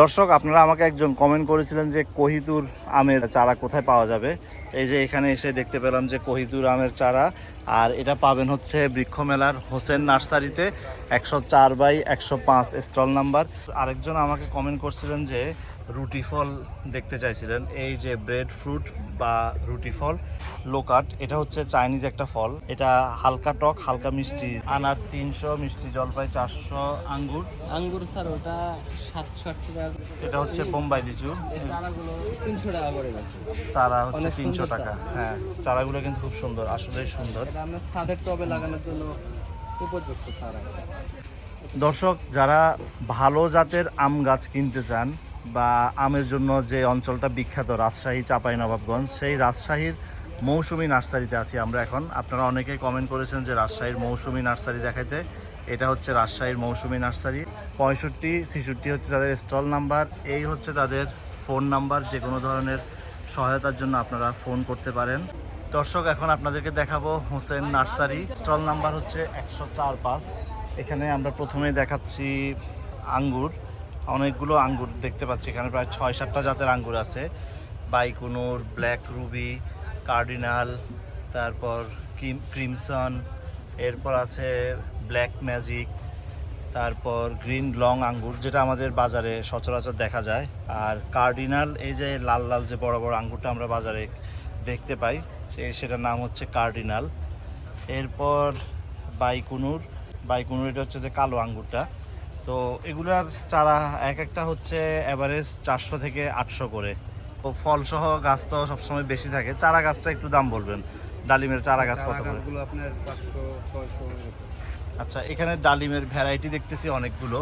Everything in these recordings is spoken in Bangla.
দর্শক, আপনারা আমাকে একজন কমেন্ট করেছিলেন যে কহিতুর আমের চারা কোথায় পাওয়া যাবে? এই যে এখানে এসে দেখতে পেলাম যে কহিতুর আমের চারা, আর এটা পাবেন হচ্ছে বৃক্ষমেলার হোসেন নার্সারিতে, একশো চার বাই একশো পাঁচ স্টল নাম্বার। আরেকজন আমাকে কমেন্ট করছিলেন যে রুটি ফল দেখতে চাইছিলেন। এই যে ব্রেড ফ্রুট বা রুটি ফল লোকাট এটা হচ্ছে চাইনিজ একটা ফল। এটা হালকা টক হালকা মিষ্টি। আনার তিনশো মিষ্টি জলপাই চারশো আঙ্গুর। আঙ্গুর স্যার ওটা সাতশো আটশো টাকা এটা হচ্ছে বোম্বাই লিচু। চারাগুলো তিনশো টাকা করে গেছে। চারা হচ্ছে তিনশো টাকা। হ্যাঁ চারাগুলো কিন্তু খুব সুন্দর আসলেই সুন্দর। আমরা ছাদের টবে লাগানোর জন্য উপযুক্ত চারা। দর্শক যারা ভালো জাতের আম গাছ কিনতে চান বা আমের জন্য যে অঞ্চলটা বিখ্যাত, রাজশাহী, চাঁপাইনবাবগঞ্জ, সেই রাজশাহীর মৌসুমি নার্সারিতে আছি আমরা এখন। আপনারা অনেকেই কমেন্ট করেছেন যে রাজশাহীর মৌসুমি নার্সারি দেখাইতে। এটা হচ্ছে রাজশাহীর মৌসুমি নার্সারি। পঁয়ষট্টি, ছেষট্টি হচ্ছে তাদের স্টল নাম্বার এই হচ্ছে তাদের ফোন নাম্বার যে কোনো ধরনের সহায়তার জন্য আপনারা ফোন করতে পারেন। দর্শক, এখন আপনাদেরকে দেখাবো হোসেন নার্সারি। স্টল নাম্বার হচ্ছে একশো চার পাঁচ। এখানে আমরা প্রথমেই দেখাচ্ছি আঙ্গুর। অনেকগুলো আঙ্গুর দেখতে পাচ্ছি। এখানে প্রায় ছয় সাতটা জাতের আঙ্গুর আছে। বাইকুনুর, ব্ল্যাক রুবি, কার্ডিনাল, তারপর ক্রিম ক্রিমসন, এরপর আছে ব্ল্যাক ম্যাজিক, তারপর গ্রিন লং আঙ্গুর, যেটা আমাদের বাজারে সচরাচর দেখা যায়। আর কার্ডিনাল, এই যে লাল লাল যে বড় বড় আঙ্গুরটা আমরা বাজারে দেখতে পাই সেটার নাম হচ্ছে কার্ডিনাল। এরপর বাইকুনুর বাইকুনুর এটা হচ্ছে যে কালো আঙ্গুরটা। তো এগুলার চারা এক একটা হচ্ছে অ্যাভারেজ চারশো থেকে আটশো করে। তো ফলসহ গাছ তো সবসময় বেশি থাকে। চারা গাছটা একটু দাম বলবেন। ডালিমের চারা গাছ কত করে? আচ্ছা এখানে ডালিমের ভ্যারাইটি দেখতেছি অনেকগুলো।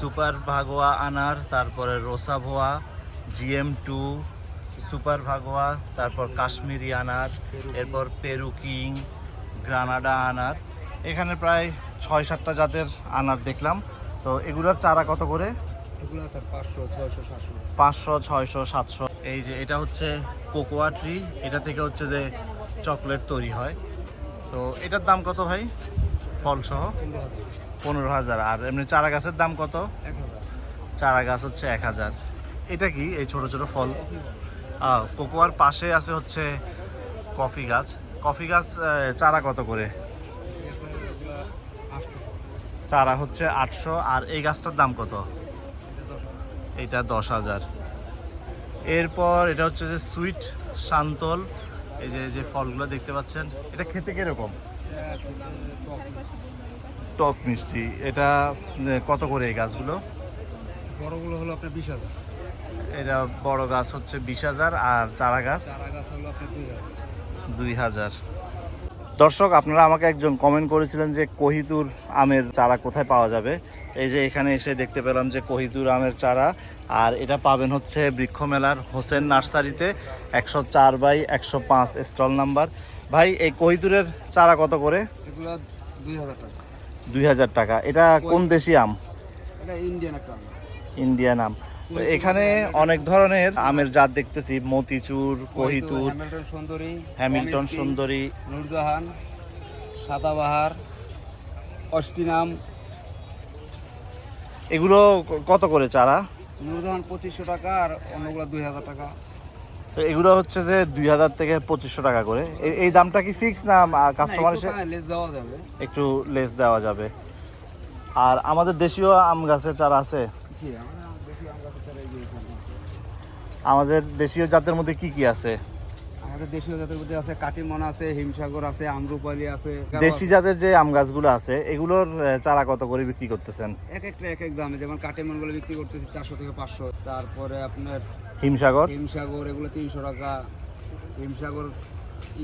সুপার ভাগোয়া আনার তারপরে রোসা ভোয়া জিএম টু সুপার ভাগোয়া তারপর কাশ্মীরি আনার এরপর পেরু কিং গ্রানাডা আনার। এখানে প্রায় ছয় সাতটা জাতের আনার দেখলাম। তো এগুলোর চারা কত করে? পাঁচশো ছয়শো সাতশো। এই যে এটা হচ্ছে কোকোয়া ট্রি এটা থেকে হচ্ছে যে চকলেট তৈরি হয়। তো এটার দাম কত ভাই? ফলসহ? পনেরো হাজার। আর এমনি চারা গাছের দাম কত? চারা গাছ হচ্ছে এক হাজার। এটা কি? এই ছোট ছোট ফল? কোকোয়ার পাশে আছে হচ্ছে কফি গাছ। কফি গাছ চারা কত করে? চারা হচ্ছে আটশো আর এই গাছটার দাম কত? এটা দশ হাজার। এরপর এটা হচ্ছে যে সুইট শান্তল এই যে যে ফলগুলো দেখতে পাচ্ছেন। এটা খেতে কীরকম? টক মিষ্টি। এটা কত করে এই গাছগুলো? বড়গুলো হলো আপনার বিশ হাজার। এটা বড় গাছ হচ্ছে বিশ হাজার আর চারা গাছ? দুই হাজার। দর্শক আপনারা আমাকে একজন কমেন্ট করেছিলেন যে কহিতুর আমের চারা কোথায় পাওয়া যাবে? এই যে এখানে এসে দেখতে পেলাম যে কহিতুর আমের চারা আর এটা পাবেন হচ্ছে বৃক্ষ মেলার হোসেন নার্সারিতে একশো চার বাই একশো পাঁচ স্টল নাম্বার। ভাই এই কহিতুরের চারা কত করে? দুই হাজার টাকা। এটা কোন দেশি আম? এটা ইন্ডিয়ান আম। এখানে অনেক ধরনের আমের জাত দেখতেছি। মতিচুর কহিতুর সুন্দরী হ্যামিল্টন সুন্দরী। নূরজাহান সাদাবাহার অস্টিনাম এগুলো কত করে চারা? নূরজাহান পঁচিশশো টাকা আর অন্যগুলো দুই হাজার টাকা। তো এগুলো হচ্ছে যে দুই হাজার থেকে পঁচিশশো টাকা করে। এই দামটা কি ফিক্স না কাস্টমার এসে একটু লেস দেওয়া যাবে। আর আমাদের দেশীয় আম গাছের চারা আছে জি আমরা দেখি আমরা কোথায় এই যে এখানে। আমাদের দেশীয় জাতের মধ্যে কি কি আছে? আমাদের দেশীয় জাতের মধ্যে আছে কাটিমন আছে হিমসাগর আছে আমরুপালি আছে দেশি জাতের যে আম গাছগুলো আছে এগুলোর চারা কত করে বিক্রি করতেছেন? এক একটা এক এক দামে যেমন কাটিমনগুলো বিক্রি করতেছি চারশো থেকে পাঁচশো তারপরে আপনার হিমসাগর? হিমসাগর এগুলো তিনশো টাকা হিমসাগর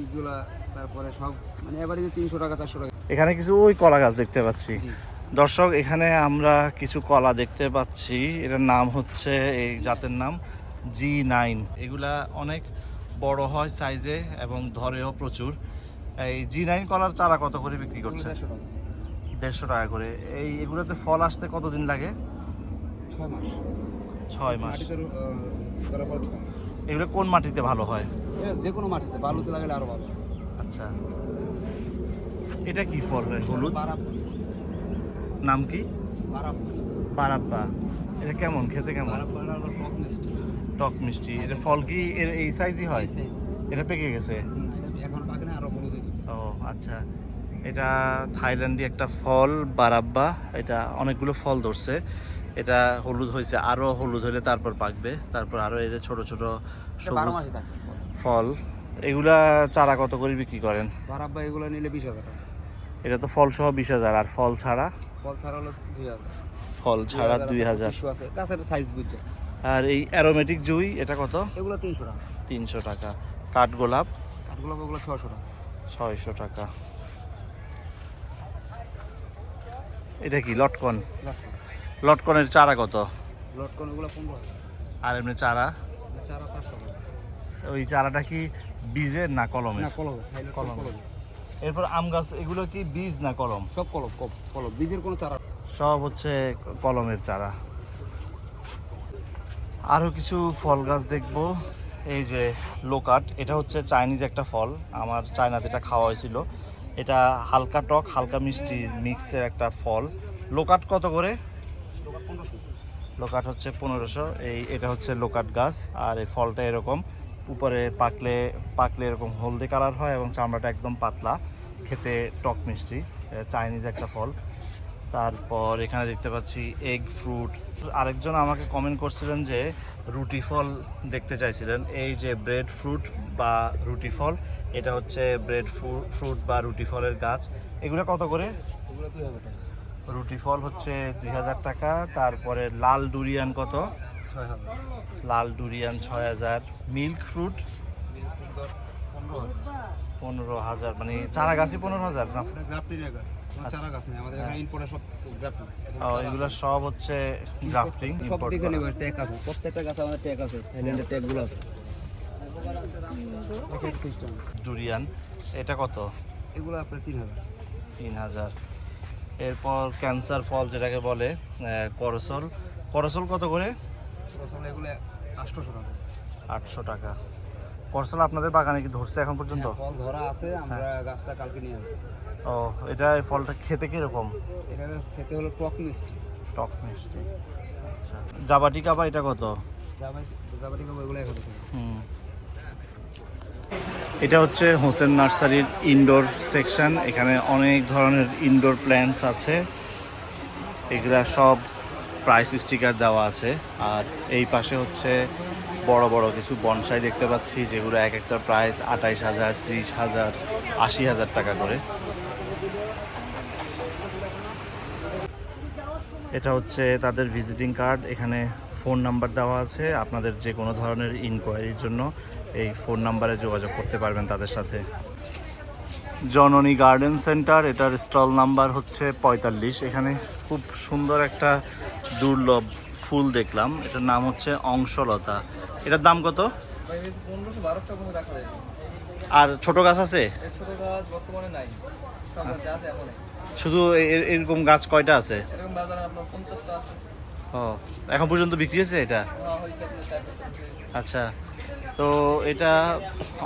ইগুলা তারপরে সব মানে এবারে তিনশো টাকা চারশো টাকা। এখানে কিছু ওই কলা গাছ দেখতে পাচ্ছি। দর্শক এখানে আমরা কিছু কলা দেখতে পাচ্ছি এটার নাম হচ্ছে এই জাতের নাম জি নাইন এগুলা অনেক বড় হয় সাইজে এবং ধরেও প্রচুর। এই জি নাইন কলার চারা কত করে বিক্রি করছে? দেড়শো টাকা করে। এই এগুলোতে ফল আসতে কতদিন লাগে? ছয় মাস। ছয় মাস। এগুলো কোন মাটিতে ভালো হয়? যে কোনো মাটিতে। বালুতে লাগালে আরও ভালো। আচ্ছা। এটা কি ফল হলুদ? নাম কি? বারাপ বারাব্বা। এটা কেমন? খেতে কেমন? টক মিষ্টি। টক মিষ্টি। এটা ফল কি? এর এই সাইজই হয়? এটা পেকে গেছে? ও আচ্ছা। এটা থাইল্যান্ডে একটা ফল বারাব্বা। এটা অনেকগুলো ফল ধরছে। এটা হলুদ হয়েছে আরও হলুদ হলে তারপর পাকবে। তারপর আরও এই যে ছোট ছোট সবুজ ফল। এগুলা চারা কত করে বিক্রি করেন? বারাব্বা এগুলো নিলে বিশ হাজার এটা তো ফল সহ বিশ হাজার আর ফল ছাড়া? ফল ছাড়া হলো দুই হাজার। ফল ছাড়া দুই হাজার সাইজ বুঝছে আর এই অ্যারোমেটিক জুই এটা কত? এগুলো তিনশো টাকা। তিনশো টাকা। কাঠগোলাপ কাঠগোলাপ ওগুলো ছশো টাকা। ছয়শো টাকা। এটা কি লটকন? লটকনের চারা কত? লটকন ওগুলো পনেরো আর এমনি চারা? চারা চারশো টাকা। ওই চারাটা কি বীজের না কলমের? না কলম। কলম। কলম। এরপর আম গাছ এগুলো কি বীজ না কলম? সব কলম কলম। বীজের কোনো চারা সব হচ্ছে কলমের চারা। আরও কিছু ফল গাছ দেখব। এই যে লোকাট এটা হচ্ছে চাইনিজ একটা ফল। আমার চায়নাতে এটা খাওয়া হয়েছিল। এটা হালকা টক হালকা মিষ্টি মিক্সের একটা ফল। লোকাট কত করে? লোকাট হচ্ছে পনেরোশো। এই এটা হচ্ছে লোকাট গাছ। আর এই ফলটা এরকম উপরে পাকলে পাকলে এরকম হলদে কালার হয় এবং চামড়াটা একদম পাতলা খেতে টক মিষ্টি। চাইনিজ একটা ফল। তারপর এখানে দেখতে পাচ্ছি এগ ফ্রুট আরেকজন আমাকে কমেন্ট করছিলেন যে রুটি ফল দেখতে চাইছিলেন। এই যে ব্রেড ফ্রুট বা রুটি ফল এটা হচ্ছে ব্রেড ফ্রুট বা রুটি ফলের গাছ। এগুলো কত করে? রুটি ফল হচ্ছে দুই হাজার টাকা তারপরে লাল ডুরিয়ান কত? লাল ডুরিয়ান ছয় হাজার। মিল্ক ফ্রুট পনেরো হাজার মানে চারা গাছই পনেরো হাজার না? এটা গ্রাফটিনের গাছ কোনো চারা গাছ নেই আমাদের এখানে ইম্পোর্টে সব ও এগুলো সব হচ্ছে গ্রাফটিং সব দিকে নেবে ট্যাগ আছে প্রত্যেকটা গাছে আমাদের ট্যাগ আছে থাইল্যান্ডের ট্যাগগুলো আছে। ডুরিয়ান এটা কত? এগুলো আপনার তিন হাজার। তিন হাজার। এরপর ক্যান্সার ফল যেটাকে বলে করসল করসল কত করে? এগুলো আটশোশো টাকা। আটশো টাকা। করসল আপনাদের বাগানে কি ধরছে এখন পর্যন্ত? হ্যাঁ, ফল ধরা আছে আমরা গাছটা কালকে নিয়ে আসব। ও এটা এই ফলটা খেতে কীরকম? এটা খেতে হলো টক মিষ্টি। টক মিষ্টি। আচ্ছা। জাবাটি কাবা এটা কত? জাবাটি খাব এগুলো টাকা। হুম। এটা হচ্ছে হোসেন নার্সারির ইনডোর সেকশন। এখানে অনেক ধরনের ইনডোর প্ল্যান্টস আছে। এগুলা সব প্রাইস স্টিকার দেওয়া আছে। আর এই পাশে হচ্ছে বড় বড় কিছু বনসাই দেখতে পাচ্ছি, যেগুলো এক একটা প্রাইস আঠাইশ হাজার, ত্রিশ হাজার, আশি হাজার টাকা করে। এটা হচ্ছে তাদের ভিজিটিং কার্ড এখানে ফোন নাম্বার দেওয়া আছে, আপনাদের যে কোনো ধরনের ইনকোয়ারির জন্য এই ফোন নাম্বারে যোগাযোগ করতে পারবেন তাদের সাথে। জননী গার্ডেন সেন্টার এটার স্টল নাম্বার হচ্ছে পঁয়তাল্লিশ, এখানে খুব সুন্দর একটা দুর্লভ ফুল দেখলাম এটার নাম হচ্ছে অংশলতা। এটার দাম কত? আর ছোট গাছ আছে? শুধু এরকম গাছ কয়টা আছে? ও এখন পর্যন্ত বিক্রি হয়েছে এটা। আচ্ছা তো এটা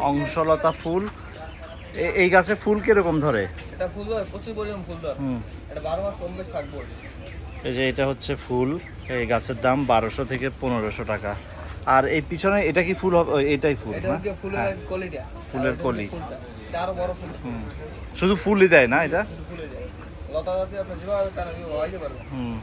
অংশলতা ফুল। এই গাছে ফুল কীরকম ধরে? এটা ফুল প্রচুর পরিমাণ ফুল ধর। এটা বারো মাস কম বেশ থাকব। এই যে এটা হচ্ছে ফুল এই গাছের দাম বারোশো থেকে পনেরোশো টাকা। আর এই পিছনে এটা কি ফুল হবে? এটাই ফুল হচ্ছে ফুলের হ্যাঁ, কলি। শুধু ফুলই দেয় না এটা? হুম।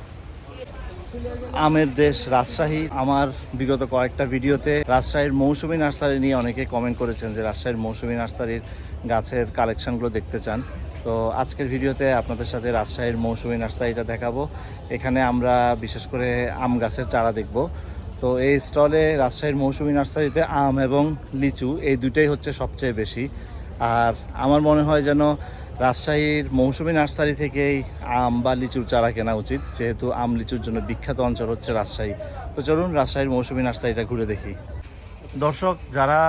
আমের দেশ রাজশাহী। আমার বিগত কয়েকটা ভিডিওতে রাজশাহীর মৌসুমী নার্সারি নিয়ে অনেকে কমেন্ট করেছেন যে রাজশাহীর মৌসুমী নার্সারির গাছের কালেকশনগুলো দেখতে চান। তো আজকের ভিডিওতে আপনাদের সাথে রাজশাহীর মৌসুমী নার্সারিটা দেখাবো। এখানে আমরা বিশেষ করে আম গাছের চারা দেখব। তো এই স্টলে রাজশাহীর মৌসুমী নার্সারিতে আম এবং লিচু এই দুটোই হচ্ছে সবচেয়ে বেশি। আর আমার মনে হয় যেন রাজশাহীর মৌসুমী নার্সারি থেকেই আম বা লিচুর চারা কেনা উচিত, যেহেতু আম লিচুর জন্য বিখ্যাত অঞ্চল হচ্ছে রাজশাহী। তো চলুন রাজশাহীর মৌসুমী নার্সারিটা ঘুরে দেখি। দর্শক, যারা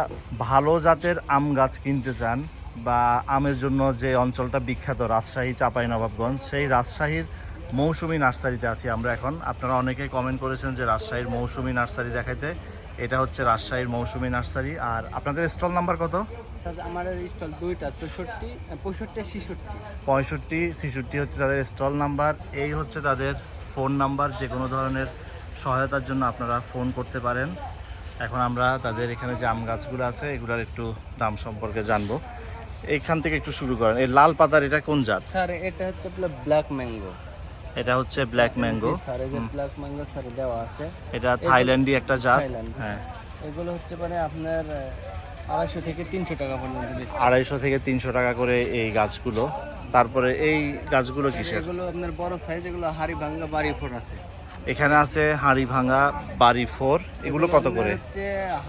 ভালো জাতের আম গাছ কিনতে চান বা আমের জন্য যে অঞ্চলটা বিখ্যাত রাজশাহী চাঁপাইনবাবগঞ্জ সেই রাজশাহীর মৌসুমী নার্সারিতে আছি আমরা এখন। আপনারা অনেকেই কমেন্ট করেছেন যে রাজশাহীর মৌসুমী নার্সারি দেখাইতে। এটা হচ্ছে রাজশাহীর মৌসুমী নার্সারি। আর আপনাদের স্টল নাম্বার কত? আমাদের স্টল দুইটা চৌষট্টি পঁয়ষট্টি ছেষট্টি। পঁয়ষট্টি ছেষট্টি হচ্ছে তাদের স্টল নাম্বার। এই হচ্ছে তাদের ফোন নাম্বার। যে কোনো ধরনের সহায়তার জন্য আপনারা ফোন করতে পারেন। এখন আমরা তাদের এখানে যে আম গাছগুলো আছে এগুলোর একটু দাম সম্পর্কে জানব। এইখান থেকে একটু শুরু করেন। এই লাল পাতার এটা কোন জাত? স্যার এটা হচ্ছে আপনার ব্ল্যাক ম্যাঙ্গো এটা হচ্ছে ব্ল্যাক ম্যাঙ্গো স্যার এই যে ব্ল্যাক ম্যাঙ্গো স্যার দেওয়া আছে। এটা থাইল্যান্ডি একটা জাত। হ্যাঁ। এগুলো হচ্ছে মানে আপনার আড়াইশো থেকে তিনশো টাকা পর্যন্ত। আড়াইশো থেকে তিনশো টাকা করে এই গাছগুলো। তারপরে এই গাছগুলো কিসের? এগুলো আপনার বড় সাইজ এগুলো হাড়ি ভাঙ্গা বাড়ি ফোট আছে। এখানে আছে হাঁড়ি ভাঙা বাড়ি ফোর। এগুলো কত করে?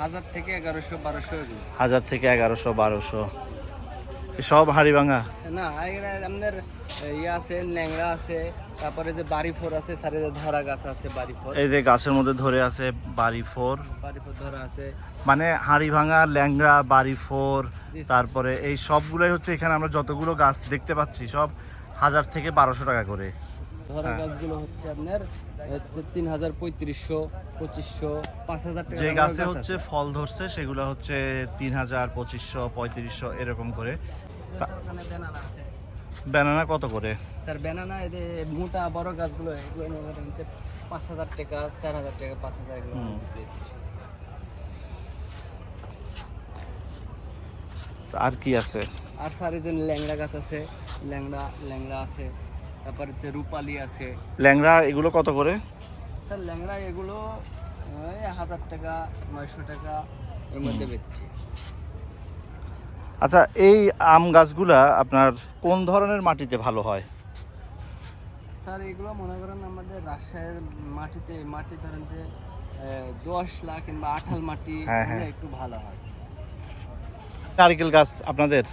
হাজার থেকে এগারোশো বারোশো হাজার থেকে এগারোশো বারোশো। সব হাঁড়ি ভাঙা না আপনার ইয়ে আছে ল্যাংড়া আছে তারপরে যে বাড়ি ফোর আছে স্যার যে ধরা গাছ আছে বাড়ি ফোর এই যে গাছের মধ্যে ধরে আছে বাড়ি ফোর বাড়ি ফোর ধরা আছে। মানে হাঁড়ি ভাঙা ল্যাংড়া বাড়ি ফোর তারপরে এই সবগুলোই হচ্ছে এখানে আমরা যতগুলো গাছ দেখতে পাচ্ছি সব হাজার থেকে বারোশো টাকা করে। ধরা হ্যাঁ। গাছগুলো হচ্ছে আপনার তিন হাজার পঁয়ত্রিশশো পঁচিশশো পাঁচ হাজার যে গাছে হচ্ছে ফল ধরছে সেগুলো হচ্ছে তিন হাজার পঁচিশশো পঁয়ত্রিশশো এরকম করে। ব্যানানা কত করে? স্যার ব্যানানা এদের মোটা বড় গাছগুলো এগুলো পাঁচ হাজার টাকা চার হাজার টাকা পাঁচ হাজার এগুলো আর কি আছে? আর স্যার এই যে ল্যাংড়া গাছ আছে ল্যাংড়া ল্যাংড়া আছে তারপর হচ্ছে রূপালি আছে। ল্যাংড়া এগুলো কত করে? স্যার ল্যাংড়া এগুলো হাজার টাকা নয়শো টাকা এর মধ্যে বেচছি। আচ্ছা এই আম গাছগুলা আপনার কোন ধরনের মাটিতে ভালো হয়? স্যার এগুলো মনে করেন আমাদের রাজশাহীর মাটিতে মাটি ধরেন যে দোআঁশ লাখ কিংবা আঠাল মাটি হ্যাঁ, হ্যাঁ। একটু ভালো হয়। নারিকেল গাছ আপনাদের?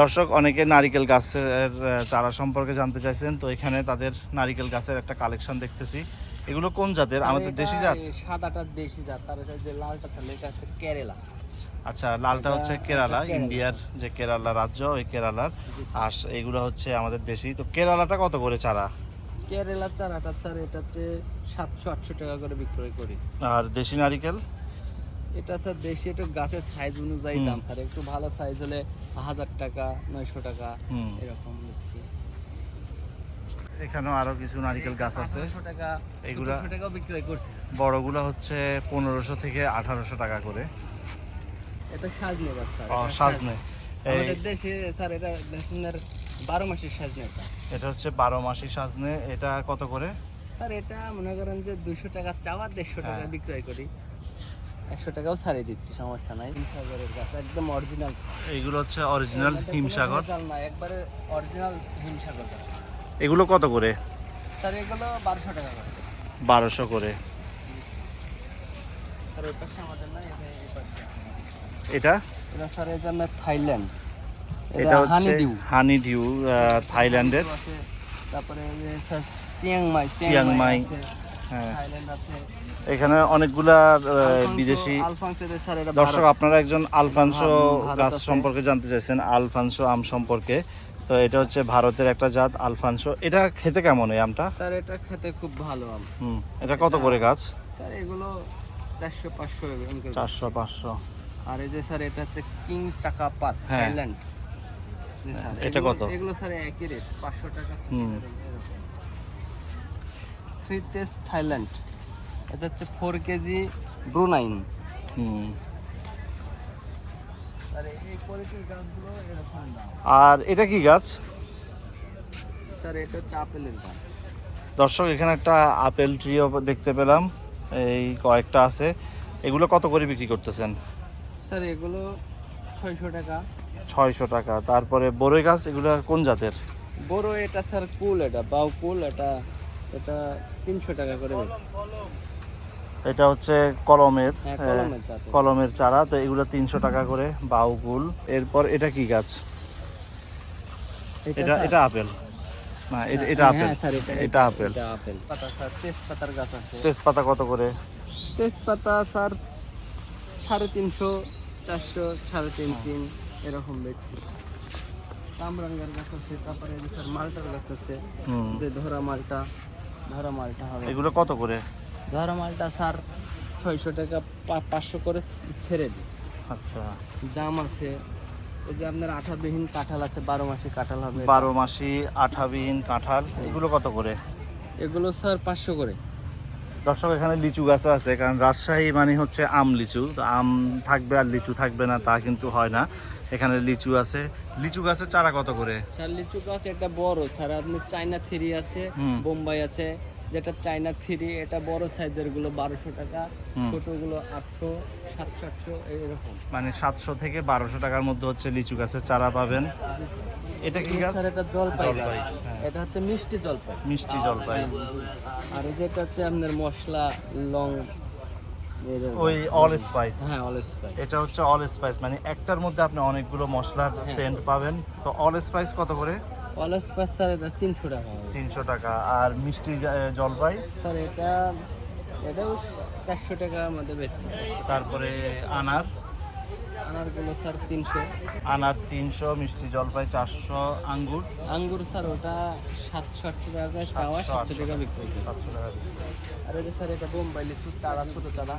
দর্শক অনেকে নারিকেল গাছের চারা সম্পর্কে জানতে চাইছেন তো এখানে তাদের নারিকেল গাছের একটা কালেকশন দেখতেছি। এগুলো কোন জাতের? আমাদের দেশি জাত? সাদাটা দেশি জাত আর এটা যে লালটা তাহলে এটা হচ্ছে কেরালা। আচ্ছা লালটা হচ্ছে কেরালা কেরালা। ইন্ডিয়ার যে কেরালা রাজ্য ওই কেরালার। আর এগুলো হচ্ছে আমাদের দেশি। তো কেরালাটা কত করে চারা? কেরালার চারাটা স্যার এটা হচ্ছে সাতশো আটশো টাকা করে বিক্রয় করি। আর দেশি নারিকেল? এটা স্যার দেশি একটু গাছের সাইজ অনুযায়ী দাম স্যার। একটু ভালো সাইজ হলে হাজার টাকা নয়শো টাকা এরকম দিচ্ছি এখানেও আরও কিছু নারিকেল গাছ আছে। এগুলা- বড়গুলো হচ্ছে পনেরোশো থেকে আঠারোশো টাকা করে। এটা সাজনে ও, সাজনে। আমাদের দেশে স্যার এটা আপনার বারো মাসের সাজনে এটা। এটা হচ্ছে বারো মাসি সাজনে। এটা কত করে? স্যার এটা মনে করেন যে দুশো টাকা চাওয়া দেড়শো টাকা হ্যাঁ। বিক্রয় করি। একশো টাকাও ছাড়িয়ে দিচ্ছি সমস্যা নাই। হিমসাগরের গাছ একদম অরিজিনাল এইগুলো হচ্ছে অরিজিনাল হিমসাগর। না একবারে অরিজিনাল হিমসাগর এগুলো কত করে? স্যার এগুলো বারোশো টাকা করে। বারোশো করে। ওই পাশে আমাদের না এটা এই পাশে। এটা? এটা স্যার এই জন্য থাইল্যান্ড। এটা হচ্ছে হানিডিউ হানি ডিউ থাইল্যান্ডের। তারপরে চিয়াংমাই চিয়াংমাই। হ্যাঁ। এখানে অনেকগুলা বিদেশি দর্শক আপনারা একজন আলফানসো গাছ সম্পর্কে জানতে চাইছেন আলফানসো আম সম্পর্কে। তো এটা হচ্ছে ভারতের একটা জাত আলফানসো এটা খেতে কেমন এই আমটা? স্যার এটা খেতে খুব ভালো আম। হুম এটা কত করে গাছ? স্যার এগুলো চারশো পাঁচশো চারশো পাঁচশো। আর এই যে স্যার এটা হচ্ছে কিং চাকা পাত হ্যাঁ। থাইল্যান্ড। এটা কত? এগুলো স্যার একই রেট পাঁচশো টাকা। থ্রি টেস্ট থাইল্যান্ড এটা হচ্ছে ফোর কেজি ব্রুনাইন আর এটা কি গাছ? স্যার এটা হচ্ছে আপেলের গাছ। দর্শক এখানে একটা আপেল ট্রিও দেখতে পেলাম। এই কয়েকটা আছে। এগুলো কত করে বিক্রি করতেছেন? স্যার এগুলো ছয়শো টাকা। ছয়শো টাকা। তারপরে বড়ই গাছ এগুলো কোন জাতের? বড় এটা স্যার কুল এটা বাউ কুল এটা এটা তিনশো টাকা করে এটা হচ্ছে কলমের হ্যাঁ, কলমের চারা। তো এগুলো তিনশো টাকা করে বাউগুল এরপর এটা কি গাছ? এটা এটা আপেল। না এটা এটা হ্যাঁ, আপেল স্যার এটা এটা আপেল। আপেল। স্যার তেজপাতার গাছ আছে। তেজপাতা কত করে? তেজপাতা স্যার সাড়ে তিনশো চারশো সাড়ে তিন তিন এরকম বেচছি। কামরাঙ্গার গাছ আছে তারপরে স্যার মালটার গাছ আছে যে ধরা মালটা ধরা মালটা হবে। এগুলো কত করে? ধরা মালটা স্যার ছয়শো টাকা পাঁচশো করে ছেড়ে দিই। আচ্ছা। জাম আছে ওই যে আপনার আঠাবিহীন কাঁঠাল আছে বারো মাসে কাঁঠাল হবে। বারো মাসি আঠাবিহীন কাঁঠাল এগুলো কত করে? এগুলো স্যার পাঁচশো করে। দর্শক এখানে লিচু গাছও আছে কারণ রাজশাহী মানে হচ্ছে আম লিচু। তো আম থাকবে আর লিচু থাকবে না তা কিন্তু হয় না। এখানে লিচু আছে। লিচু গাছের চারা কত করে? স্যার লিচু গাছ একটা বড়। স্যার আপনি চাইনা থ্রি আছে বোম্বাই আছে। যেটা চাইনা থ্রি এটা বড় সাইজেরগুলো বারোশো টাকা হুম। ছোটগুলো আটশো সাতশো আটশো এরকম। মানে সাতশো থেকে বারোশো টাকার মধ্যে হচ্ছে লিচু গাছের চারা পাবেন। এটা কি গাছ? এটা জলপাই হ্যাঁ। এটা হচ্ছে মিষ্টি জলপাই। মিষ্টি জলপাই। আর এই যেটা হচ্ছে আপনার মশলা লং ওই অল স্পাইস হ্যাঁ অল স্পাইস এটা হচ্ছে অল স্পাইস মানে একটার মধ্যে আপনি অনেকগুলো মশলার সেন্ট পাবেন। তো অল স্পাইস কত করে? অল পাস স্যার এটা তিনশো টাকা তিনশো টাকা। আর মিষ্টি জলপাই? স্যার এটা এটাও চারশো টাকার মধ্যে বেচছে। তারপরে আনার? আনারগুলো স্যার তিনশো। আনার তিনশো মিষ্টি জলপাই চারশো আঙ্গুর। আঙ্গুর স্যার ওটা সাতশো আটশো টাকা চাওয়া সাতশো। টাকা বিক্রি সাতশো টাকা। আর এটা স্যার এটা বোম্বাই লিচু চারা ছোট চারা।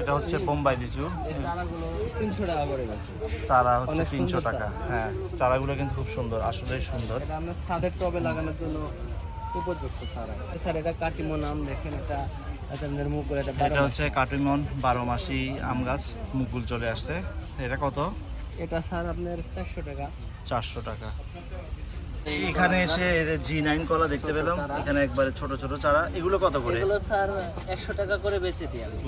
এটা হচ্ছে বোম্বাই লিচু। এই চারাগুলো তিনশো টাকা করে গেছে। চারা হচ্ছে তিনশো টাকা। হ্যাঁ চারাগুলো কিন্তু খুব সুন্দর আসলেই সুন্দর। এটা আমরা ছাদের টবে লাগানোর জন্য উপযুক্ত চারা স্যার এটা কাটিমো নাম দেখেন এটা এটা মুকুল এটা এটা হচ্ছে কাটিমন বারো মাসি আম গাছ মুকুল চলে আসছে। এটা কত? এটা স্যার আপনার চারশো টাকা। চারশো টাকা। এখানে এসে জি নাইন কলা দেখতে পেলাম। এখানে একবারে ছোট ছোট চারা। এগুলো কত করে? এগুলো স্যার একশো টাকা করে বেচে দিই আমি।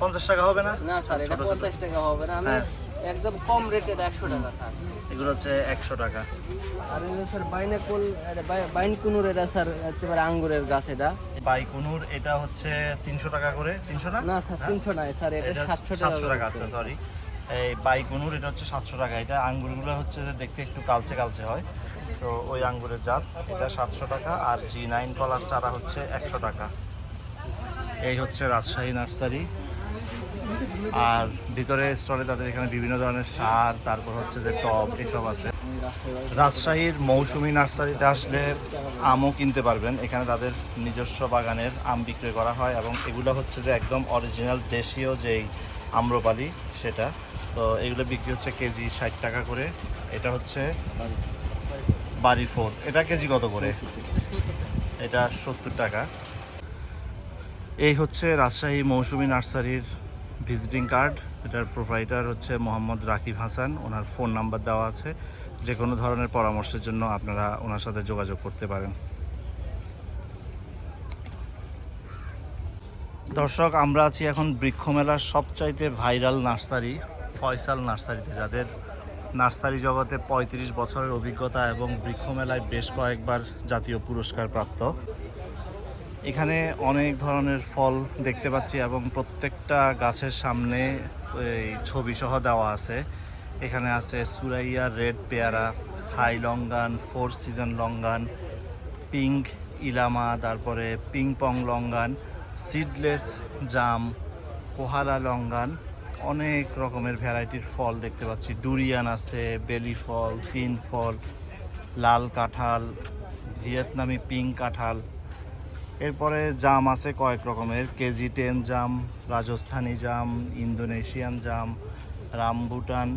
পঞ্চাশ টাকা হবে না? না স্যার এটা। পঞ্চাশ টাকা হবে না। আমি হ্যাঁ। একদম কম রেটে একশো টাকা স্যার। এগুলো হচ্ছে একশো টাকা। আর এটা স্যার বাইনাকুল এটা বাই- বাইনকুনুর এটা স্যার আঙ্গুরের গাছ এটা। বাইকুনুর এটা হচ্ছে তিনশো টাকা করে। তিনশো না? না স্যার তিনশো স্যার এটা সাতশো টাকা সাতশো টাকা আচ্ছা সরি এই বাইকুনুর এটা হচ্ছে সাতশো টাকা। এটা আঙ্গুরগুলো হচ্ছে যে দেখতে একটু কালচে কালচে হয়। তো ওই আঙ্গুরের জাত এটা সাতশো টাকা। আর জি নাইন কলার চারা হচ্ছে একশো টাকা। এই হচ্ছে রাজশাহী নার্সারি। আর ভিতরে স্টলে তাদের এখানে বিভিন্ন ধরনের সার, তারপর হচ্ছে যে টব, এসব আছে। রাজশাহীর মৌসুমী নার্সারিতে আসলে আমও কিনতে পারবেন। এখানে তাদের নিজস্ব বাগানের আম বিক্রি করা হয় এবং এগুলো হচ্ছে যে একদম অরিজিনাল দেশীয় যেই আম্রপালি, সেটা। তো এগুলো বিক্রি হচ্ছে কেজি ষাট টাকা করে। এটা হচ্ছে বাড়ি ফোর। এটা কেজি কত করে? এটা সত্তর টাকা। এই হচ্ছে রাজশাহী মৌসুমী নার্সারির ভিজিটিং কার্ড এটার প্রোভাইডার হচ্ছে মোহাম্মদ রাকিব হাসান। ওনার ফোন নাম্বার দেওয়া আছে। যে কোনো ধরনের পরামর্শের জন্য আপনারা ওনার সাথে যোগাযোগ করতে পারেন। দর্শক, আমরা আছি এখন বৃক্ষ মেলার সবচাইতে ভাইরাল নার্সারি, ফয়সাল নার্সারিতে, যাদের নার্সারি জগতে পঁয়ত্রিশ বছরের অভিজ্ঞতা এবং বৃক্ষ মেলায় বেশ কয়েকবার জাতীয় পুরস্কার প্রাপ্ত। এখানে অনেক ধরনের ফল দেখতে পাচ্ছি এবং প্রত্যেকটা গাছের সামনে এই ছবি সহ দেওয়া আছে। এখানে আছে সুরাইয়া, রেড পেয়ারা, high longan, four season longan, pink ilama, তারপরে পিং পং লঙ্গান, সিডলেস জাম কোহালা লঙ্গান, অনেক রকমের ভ্যারাইটির ফল দেখতে পাচ্ছি। ডুরিয়ান আছে, বেলি ফল তিন ফল, লাল কাঁঠাল, ভিয়েতনামি পিঙ্ক কাঁঠাল। এরপরে জাম আছে কয়েক রকমের। কেজি টেন জাম, রাজস্থানি জাম, ইন্দোনেশিয়ান জাম rambutan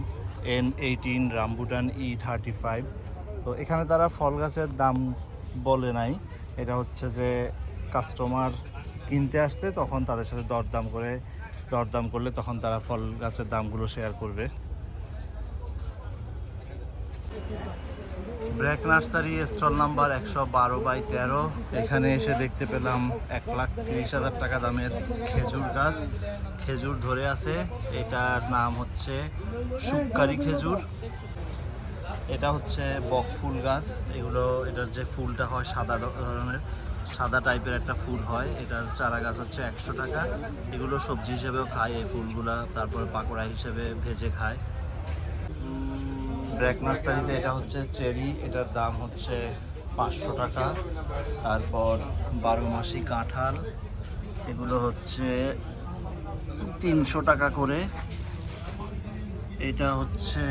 N eighteen rambutan E thirty five তো এখানে তারা ফল গাছের দাম বলে নাই। এটা হচ্ছে যে কাস্টমার কিনতে আসলে তখন তাদের সাথে দরদাম করে, দরদাম করলে তখন তারা ফল গাছের দামগুলো শেয়ার করবে। ব্র্যাক নার্সারি, স্টল নাম্বার একশো বারো বাই তেরো। এখানে এসে দেখতে পেলাম এক লাখ তিরিশ হাজার টাকা দামের খেজুর গাছ। খেজুর ধরে আছে। এটার নাম হচ্ছে সুপকারি খেজুর। এটা হচ্ছে বক ফুল গাছ। এগুলো, এটার যে ফুলটা হয় সাদা ধরনের, সাদা টাইপের একটা ফুল হয়। এটার চারা গাছ হচ্ছে একশো টাকা। এগুলো সবজি হিসেবেও খায় এই ফুলগুলা। তারপর পাকোড়া হিসেবে ভেজে খায়। ব্র্যাক নার্সারিতে এটা হচ্ছে চেরি, এটার দাম হচ্ছে পাঁচশো টাকা। তারপর বারো মাসি কাঁঠাল, এগুলো হচ্ছে তিনশো টাকা করে। এটা হচ্ছে,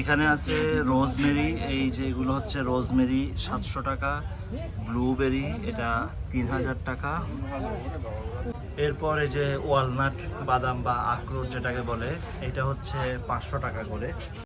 এখানে আছে রোজমেরি, এই যে এগুলো হচ্ছে রোজমেরি, সাতশো টাকা। ব্লুবেরি, এটা তিন হাজার টাকা। এরপরে যে ওয়ালনাট বাদাম বা আখরোট যেটাকে বলে এটা হচ্ছে পাঁচশো টাকা করে।